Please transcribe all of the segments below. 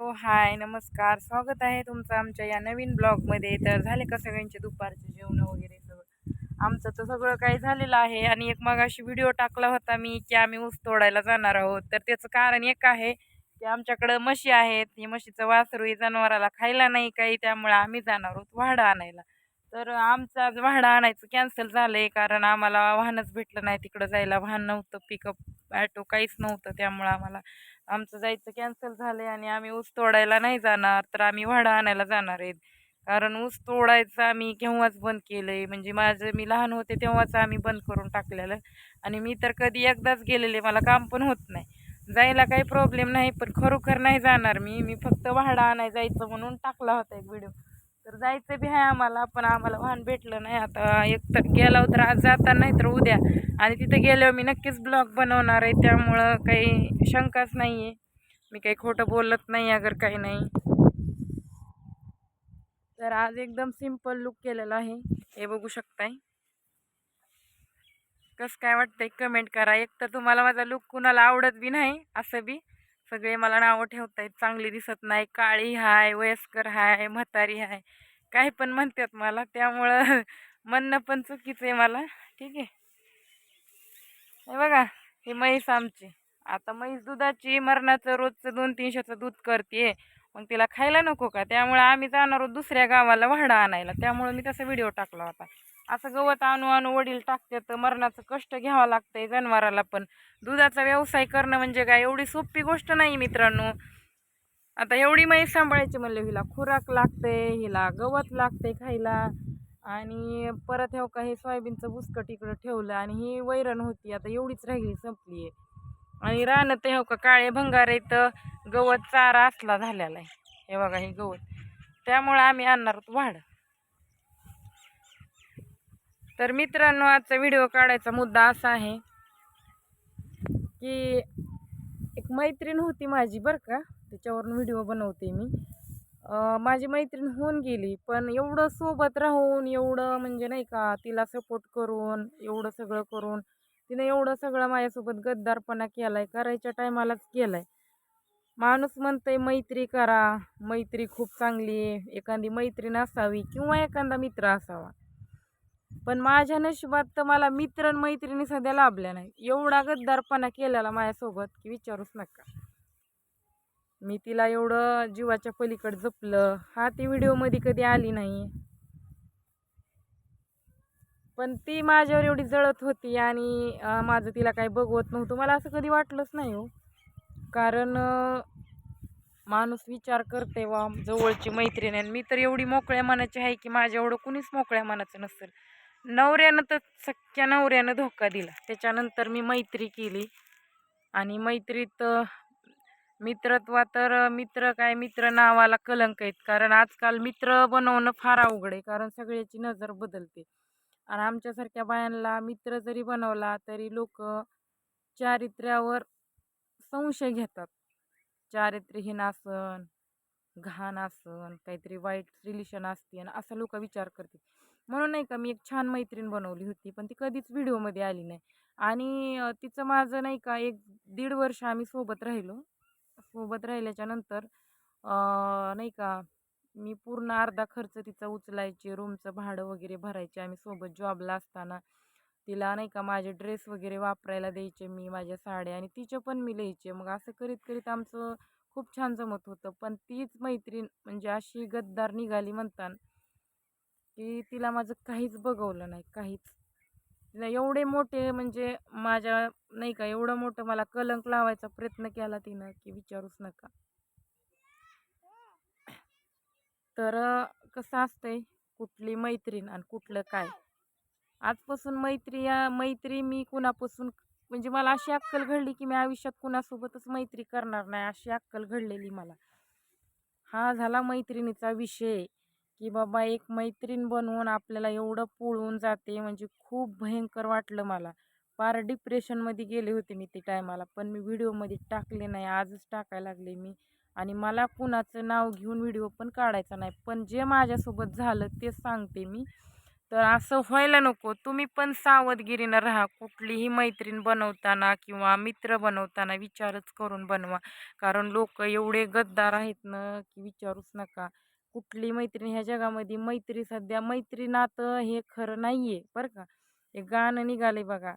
हो हाय नमस्कार. स्वागत आहे तुमचं आमच्या या नवीन ब्लॉगमध्ये. तर झाले का सगळ्यांचे दुपारचे जेवण वगैरे सगळं? आमचं तर सगळं काही झालेलं आहे. आणि एक मग अशी व्हिडिओ टाकला होता मी की आम्ही ऊस तोडायला जाणार आहोत. तर त्याचं कारण एक आहे की आमच्याकडं म्हशी आहेत. ही म्हशीचं वासरू जनावराला खायला नाही काही. त्यामुळे आम्ही जाणार आहोत वाहडं आणायला. तर आमचं आज वाहडं आणायचं कॅन्सल झालं आहे कारण आम्हाला वाहनच भेटलं नाही तिकडं जायला. वाहन नव्हतं पिकअप ॲटो काहीच नव्हतं त्यामुळं आम्हाला. आमचं जायचं कॅन्सल झालं आहे आणि आम्ही ऊस तोडायला नाही जाणार तर आम्ही वाडा आणायला जाणार आहेत कारण ऊस तोडायचं आम्ही केव्हाच बंद केलं आहे म्हणजे माझं मी लहान होते तेव्हाच आम्ही बंद करून टाकलेलं. आणि मी तर कधी एकदाच गेलेले मला काम पण होत नाही. जायला काही प्रॉब्लेम नाही पण खरोखर नाही जाणार मी. मी फक्त वाडा आणाय जायचं म्हणून टाकला होता एक व्हिडिओ तर जायचं बी आहे आम्हाला पण आम्हाला वाहन भेटलं नाही. आता एक तर गेलो तर आज जाता नाही तर उद्या. आणि तिथे गेल्यावर मी नक्कीच ब्लॉग बनवणार आहे त्यामुळं काही शंकाच नाही आहे मी काही खोटं बोलत नाही अगर काही नाही. तर आज एकदम सिंपल लुक केलेला आहे. हे बघू शकताय. कसं काय वाटतंय? कमेंट करा. एक तर तुम्हाला माझा लुक कुणाला आवडत बी नाही असं बी. सगळे मला नावं ठेवतायत चांगली दिसत नाही. काळी हाय वयस्कर हाय म्हातारी हाय. काही पण म्हणतात मला. त्यामुळं म्हणणं पण चुकीचं आहे मला. ठीक आहे. हे बघा ही म्हैस आमची. आता म्हैस दुधाची मरणाचं रोजचं दोन तीनशेचं दूध करते मग तिला खायला नको का? त्यामुळे आम्ही जाणार आहोत दुसऱ्या गावाला वाहडा आणायला. त्यामुळे मी तसा व्हिडिओ टाकला होता. असं गवत आणू आणू वडील टाकते तर मरणाचं कष्ट घ्यावं लागतंय जनावराला पण. दुधाचा व्यवसाय करणं म्हणजे काय? एवढी सोपी गोष्ट नाही मित्रांनो. आता एवढी म्हैस सांभाळायची म्हणलं हिला खुराक लागते हिला गवत लागते खायला. आणि परत हे का हे सोयाबीनचं बुसकट इकडं ठेवलं आणि ही वैरण होती. आता एवढीच राहिली संपली. आहे आणि रानं ते हो का काळे भंगार येतं गवत चारा असला झालेला आहे. हे बघा हे गवत. त्यामुळं आम्ही आणणार वाढ. तर मित्रांनो आजचा व्हिडिओ काढायचा मुद्दा असा आहे की एक मैत्रीण होती माझी बरं का त्याच्यावरून व्हिडिओ बनवते मी. माझी मैत्रीण होऊन गेली पण एवढं सोबत राहून एवढं म्हणजे नाही का तिला सपोर्ट करून एवढं सगळं करून तिनं एवढं सगळं माझ्यासोबत गद्दारपणा केला आहे करायच्या टायमालाच केला आहे माणूस म्हणतंय मैत्री करा मैत्री खूप चांगली आहे एखादी मैत्रीण असावी किंवा एखादा मित्र असावा. पण माझ्या नशिबात तर मला मित्र मैत्रिणी सध्या लाभल्या नाही एवढा गद्दारपणा केलेला माझ्यासोबत की विचारूच नका. मी तिला एवढं जीवाच्या पलीकडे जपलं. हा ती व्हिडिओमध्ये कधी आली नाही. पण ती माझ्यावर एवढी जळत होती आणि माझं तिला काही बघवत नव्हतं. मला असं कधी वाटलंच नाही हो. कारण माणूस विचार करते वा जवळची मैत्रीण आणि मी तर एवढी मोकळ्या मनाची आहे की माझ्या एवढं कुणीच मोकळ्या मनाचं नसेल. नवऱ्यानं तर सख्या नवऱ्यानं धोका दिला. त्याच्यानंतर मी मैत्री केली. आणि मैत्रीत मित्रत्वा तर मित्र काय मित्र नावाला कलंक आहेत. कारण आजकाल मित्र बनवणं फार अवघड आहे. कारण सगळ्याची नजर बदलते. आणि आमच्यासारख्या बायांना मित्र जरी बनवला तरी लोक चारित्र्यावर संशय घेतात. चारित्र्यहीन आसन घाण आसन काहीतरी वाईट रिलेशन असते. आणि असं लोक विचार करते म्हणून नाही का मी एक छान मैत्रीण बनवली होती पण ती कधीच व्हिडिओमध्ये आली नाही. आणि तिचं माझं नाही का एक दीड वर्ष आम्ही सोबत राहिलो. सोबत राहिल्याच्या नंतर नाही का मी पूर्ण अर्धा खर्च तिचा उचलायचे रूमचं भाडं वगैरे भरायचे आम्ही सोबत जॉबला असताना. तिला नाही का माझे ड्रेस वगैरे वापरायला द्यायचे मी माझ्या साड्या आणि तिचे पण मी लिहायचे. मग असं करीत करीत आमचं खूप छान जमत होतं. पण तीच मैत्रीण म्हणजे अशी गद्दार निघाली म्हणताना की तिला माझं काहीच बघवलं नाही काहीच. तिला एवढे मोठे म्हणजे माझ्या नाही का एवढं मोठं मला कलंक लावायचा प्रयत्न केला तिनं की विचारूच नका. तर कसं असतंय कुठली मैत्रीण आणि कुठलं काय? आजपासून मैत्री या मैत्री मी कुणापासून म्हणजे मला अशी अक्कल घडली की मी आयुष्यात कुणासोबतच मैत्री करणार नाही अशी अक्कल घडलेली मला. हा झाला मैत्रिणीचा विषय. की बाबा एक मैत्रीण बनवून आपल्याला एवढं पोळून जाते म्हणजे खूप भयंकर वाटलं मला. फार डिप्रेशनमध्ये गेले होते मी ते टायमाला पण मी व्हिडिओमध्ये टाकले नाही आजच टाकायला लागले मी. आणि मला कुणाचं नाव घेऊन व्हिडिओ पण काढायचा नाही पण जे माझ्यासोबत झालं ते सांगते मी. तर असं व्हायला नको तुम्ही पण सावधगिरीनं राहा. कुठलीही मैत्रीण बनवताना किंवा मित्र बनवताना विचारच करून बनवा. कारण लोक एवढे गद्दार आहेत ना की विचारूच नका. कुठली मैत्रीण ह्या जगामध्ये मैत्री सध्या मैत्री नातं हे खरं नाही आहे बरं का? हे गाणं निघाले बघा.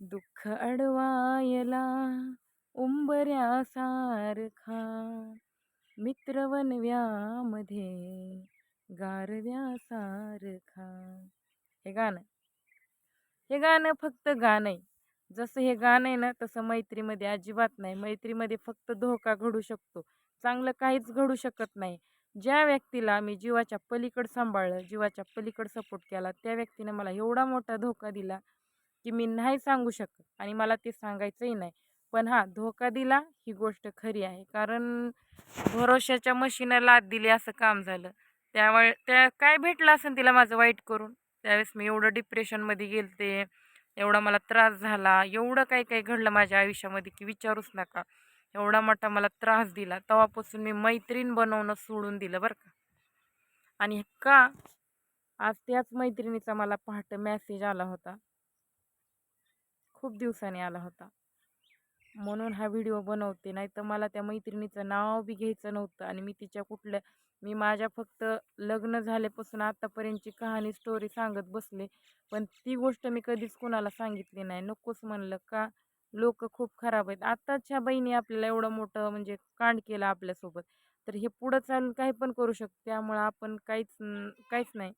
दुःख अडवायला उंबऱ्यासारखा मित्र वनव्यामध्ये गारव्यासारखा हे गाणं. हे गाणं फक्त गाणं आहे जसं हे गाणं आहे ना तसं मैत्रीमध्ये अजिबात नाही. मैत्रीमध्ये फक्त धोका घडू शकतो. चांगलं काहीच घडू शकत नाही. ज्या व्यक्तीला मी जीवाच्या पलीकड सांभाळलं जीवाच्या पलीकड सपोर्ट केला त्या व्यक्तीने मला एवढा मोठा धोका दिला की मी नाही सांगू शकत आणि मला ते सांगायचंही नाही. पण हा धोका दिला ही गोष्ट खरी आहे. कारण भरोशाच्या मशीनं लाद दिली असं काम झालं. त्यावेळे त्या काय भेटलं असेल तिला माझं वाईट करून? त्यावेळेस मी एवढं डिप्रेशनमध्ये गेलते एवढा मला त्रास झाला एवढं काही काही घडलं माझ्या आयुष्यामध्ये की विचारूच नका. एवढा मोठा मला त्रास दिला. तेव्हापासून मी मैत्रीण बनवणं सोडून दिलं बरं का. आणि का? आज त्याच मैत्रिणीचा मला पहाटे मॅसेज आला होता. खूप दिवसांनी आला होता. म्हणून हा व्हिडिओ बनवते. नाही तर मला त्या मैत्रिणीचं नाव बी घ्यायचं नव्हतं. आणि मी तिच्या कुठल्या मी माझ्या फक्त लग्न झाल्यापासून आतापर्यंतची कहाणी स्टोरी सांगत बसले. पण ती गोष्ट मी कधीच कुणाला सांगितली नाही. नकोच म्हणलं का? लोक खूप खराब आहेत. आत्ताच्या बहिणी आपल्याला एवढं मोठं म्हणजे कांड केलं आपल्यासोबत. तर हे पुढं चालून काही पण करू शकतो. त्यामुळं आपण काहीच काहीच नाही.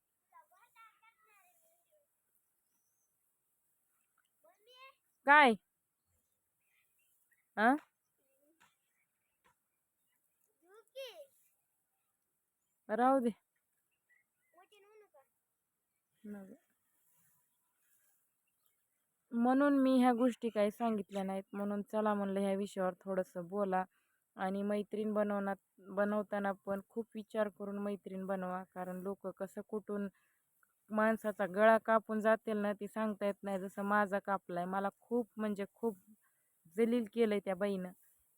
काय? आ? राहू दे. म्हणून मी ह्या गोष्टी काही सांगितल्या नाहीत. म्हणून चला म्हणलं ह्या विषयावर थोडंसं बोला आणि मैत्रीण बनवण्यात बनवताना पण खूप विचार करून मैत्रीण बनवा. कारण लोक कसं कुठून माणसाचा गळा कापून जातील ना ती सांगता येत नाही. जसं माझा कापला आहे मला खूप म्हणजे खूप जलील केलं आहे त्या बाईनं.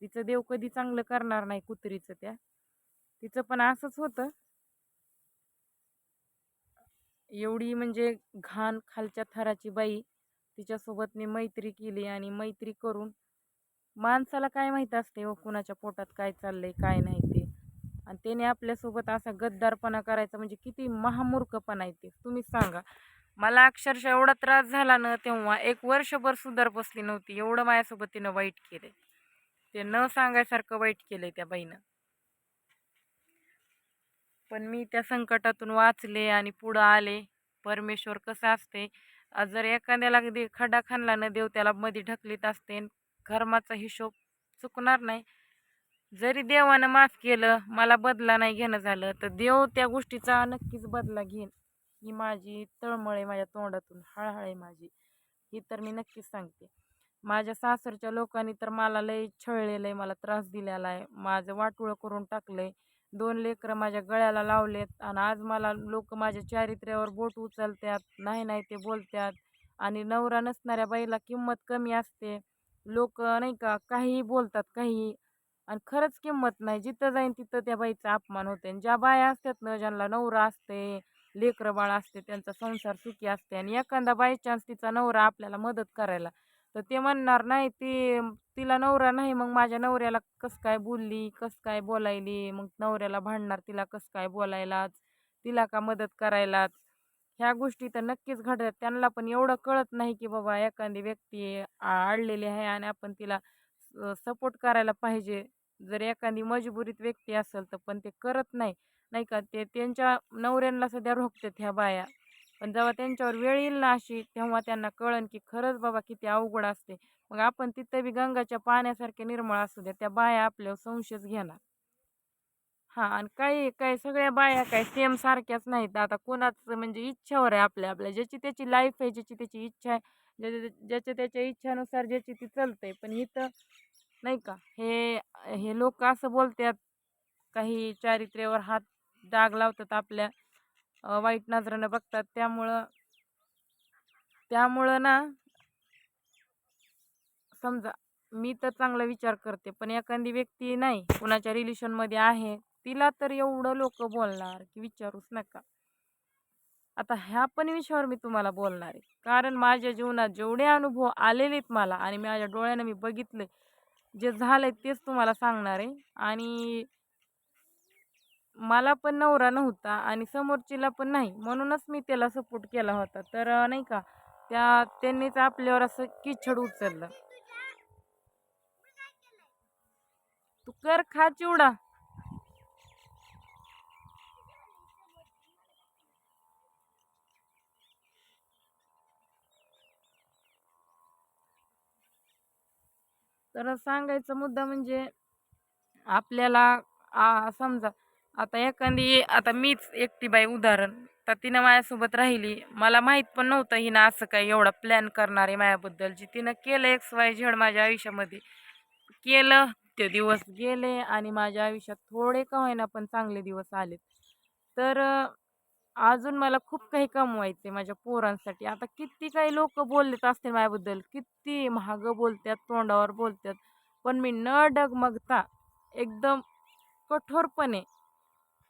तिचं देव कधी चांगलं करणार नाही कुत्रीचं त्या. तिचं पण असंच होतं. एवढी म्हणजे घाण खालच्या थराची बाई तिच्यासोबत मी मैत्री केली आणि मैत्री करून माणसाला काय माहीत असते हो कुणाच्या पोटात काय चाललंय काय नाही ते. आणि त्याने आपल्यासोबत असा गद्दारपणा करायचा म्हणजे किती महामूर्खपणा आहे ते. सांगा. मला अक्षरशः एवढा त्रास झाला ना तेव्हा एक वर्षभर सुधार बसली नव्हती. एवढं माझ्यासोबत तिनं वाईट केलंय. ते न सांगायसारखं वाईट केलंय त्या बाईनं. पण मी त्या संकटातून वाचले आणि पुढं आले. परमेश्वर कसं असते जर एखाद्याला अगदी खड्डा खाणला न देव त्याला मध्ये ढकलीत असते कर्माचा हिशोब चुकणार नाही. जरी देवानं माफ केलं मला बदला नाही घेणं झालं तर देव त्या गोष्टीचा नक्कीच बदला घेईन. ही माझी तळमळ आहे माझ्या तोंडातून हळहळ आहे माझी. ही तर मी नक्कीच सांगते. माझ्या सासरच्या लोकांनी तर मला लय छळलेलं आहे मला त्रास दिलेला आहे. माझं वाटोळं करून टाकलं आहे दोन लेकरं माझ्या गळ्याला लावलेत आणि आज मला लोक माझ्या चारित्र्यावर बोट उचलतात नाही नाही ते बोलतात आणि नवरा नसणाऱ्या बाईला किंमत कमी असते. लोक नाही का काहीही बोलतात काहीही आणि खरंच किंमत नाही. जिथं जाईन तिथं त्या बाईचा अपमान होते आणि ज्या बाया असतात ना ज्यांना नवरा असते लेकरं बाळ असते त्यांचा संसार सुखी असते आणि एखादा बाय चान्स तिचा नवरा आपल्याला मदत करायला तर ते म्हणणार नाही ती तिला नवरा नाही मग माझ्या नवऱ्याला कसं काय बोलली कसं काय बोलायली? मग नवऱ्याला भांडणार तिला कसं काय बोलायलाच तिला का मदत करायलाच ह्या गोष्टी तर नक्कीच घडतात. त्यांना पण एवढं कळत नाही की बाबा एखादी व्यक्ती आडलेली आहे आणि आपण तिला सपोर्ट करायला पाहिजे. जर एखादी मजबुरीत व्यक्ती असेल तर पण ते करत नाही. नाही का? ते त्यांच्या नवऱ्यांना सध्या रोखतात ह्या बाया. पण जेव्हा त्यांच्यावर वेळ येईल ना अशी तेव्हा त्यांना कळन की खरंच बाबा किती अवघड असते. मग आपण तिथं बी गंगाच्या पाण्यासारखे निर्मळ असू द्या त्या बाया आपल्यावर संशयच घेणार. हां आणि काही काही सगळ्या बाया काय सेम सारख्याच नाहीत. आता कोणाचं म्हणजे इच्छावर आहे आपल्या आपल्या. ज्याची त्याची लाईफ आहे ज्याची त्याची इच्छा आहे ज्याच्या ज्याच्या त्याच्या इच्छानुसार ज्याची ती चालते पण इथं नाही का हे हे लोक असं बोलतात काही चारित्र्यावर हात डाग लावतात आपल्या वाईट नजरानं बघतात. त्यामुळं त्यामुळं ना समजा मी तर चांगला विचार करते पण एखादी व्यक्ती नाही कुणाच्या रिलेशनमध्ये आहे तिला तर एवढं लोक बोलणार की विचारूच नका. आता ह्या पण विषयावर मी तुम्हाला बोलणार आहे. कारण माझ्या जीवनात जेवढे अनुभव आलेले आहेत मला आणि माझ्या डोळ्यानं मी बघितले जे झालंय तेच तुम्हाला सांगणार आहे. आणि मला पण नवरा नव्हता आणि समोरचीला पण नाही म्हणूनच मी त्याला सपोर्ट केला होता. तर नाही का त्या त्यांनीच आपल्यावर असं किचड उचललं. तू कर खा चिवडा. तर सांगायचा मुद्दा म्हणजे आपल्याला आ, समजा आता एखादी आता मीच एकटी बाई उदाहरण तर तिनं माझ्यासोबत राहिली. मला माहीत पण नव्हतं हिनं असं काही एवढा प्लॅन करणार आहे माझ्याबद्दल. जी तिनं केलं एक्स वाय झेड माझ्या आयुष्यामध्ये केलं ते दिवस गेले आणि माझ्या आयुष्यात थोडे का होईना पण चांगले दिवस आले तर अजून मला खूप काही कमवायचे माझ्या पोरांसाठी. आता किती काही लोक बोललेत असतील माझ्याबद्दल किती महाग बोलतात तोंडावर बोलतात पण मी न डगमगता एकदम कठोरपणे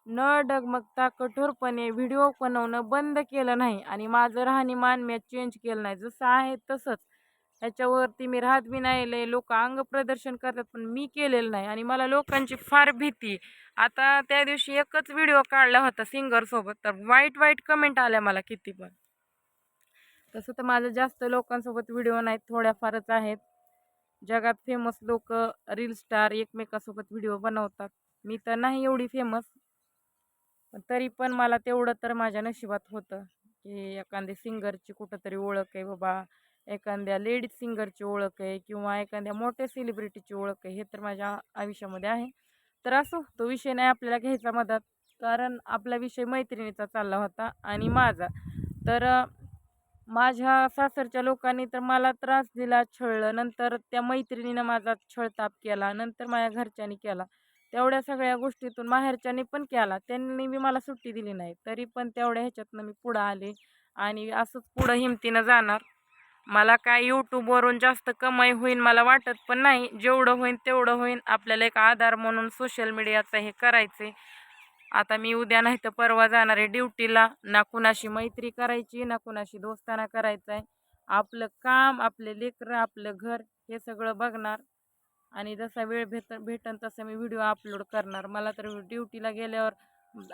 न डगमगता कठोरपणे व्हिडिओ बनवणं बंद केलं नाही आणि माझं राहणीमान मी चेंज केलं नाही. जसं आहे तसंच ह्याच्यावरती मी राहत बी नाही लय लोक अंग प्रदर्शन करतात पण मी केलेलं नाही. आणि मला लोकांची फार भीती. आता त्या दिवशी एकच व्हिडिओ काढला होता सिंगरसोबत तर वाईट वाईट कमेंट आल्या मला किती पण. तसं तर माझं जास्त लोकांसोबत व्हिडिओ नाहीत थोड्याफारच आहेत. जगात फेमस लोक रील स्टार एकमेकासोबत व्हिडिओ बनवतात. मी तर नाही एवढी फेमस पण तरी पण मला तेवढं तर माझ्या नशिबात होतं की एखादी सिंगरची कुठंतरी ओळख आहे बाबा. एखाद्या लेडीज सिंगरची ओळख आहे किंवा एखाद्या मोठ्या सेलिब्रिटीची ओळख आहे हे तर माझ्या आयुष्यामध्ये आहे. तर असो तो विषय नाही आपल्याला घ्यायचा मदत कारण आपला विषय मैत्रिणीचा चालला होता आणि माझा. तर माझ्या सासरच्या लोकांनी तर मला त्रास दिला छळलं नंतर त्या मैत्रिणीनं माझा छळताप केला नंतर माझ्या घरच्यांनी केला. तेवढ्या सगळ्या गोष्टीतून माहेरच्यांनी पण केला त्यांनी बी मला सुट्टी दिली नाही तरी पण तेवढ्या ह्याच्यातनं मी पुढं आले आणि असंच पुढं हिमतीनं जाणार. मला काय यूट्यूबवरून जास्त कमाई होईन मला वाटत पण नाही. जेवढं होईन तेवढं होईन. आपल्याला एक आधार म्हणून सोशल मीडियाचं हे करायचे आता मी उद्या नाही तर परवा जाणार आहे ड्युटीला ना कुणाशी मैत्री करायची ना कुणाशी दोस्ताना करायचं आहे आपलं काम आपले लेकरं आपलं घर हे सगळं बघणार. आणि जसा वेळ भेट भेटन तसं मी व्हिडिओ अपलोड करणार. मला तर ड्युटीला गेल्यावर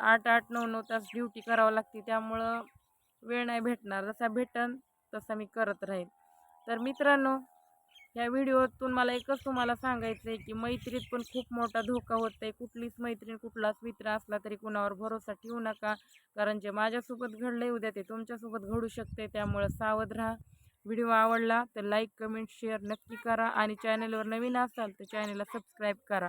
आठ आठ नऊ नऊ तास ड्युटी करावं लागते. त्यामुळं वेळ नाही भेटणार. जसा भेटन तसं मी करत राहील. तर मित्रांनो या व्हिडिओतून मला एकच तुम्हाला सांगायचं आहे की मैत्रीत पण खूप मोठा धोका होत आहे कुठलीच मैत्रीण कुठलाच मित्र असला तरी कुणावर भरोसा ठेवू नका. कारण जे माझ्यासोबत घडलं आहे उद्या ते तुमच्यासोबत घडू शकते त्यामुळं सावध राहा. व्हिडिओ आवडला तर लाईक कमेंट शेअर नक्की करा. आणि चॅनलवर नवीन असाल तर चॅनलला सबस्क्राईब करा.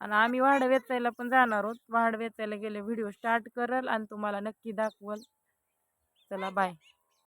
आणि आम्ही वाढ वेचायला पण जाणार आहोत. वाढ वेचायला गेले व्हिडिओ स्टार्ट करल आणि तुम्हाला नक्की दाखवल. चला बाय.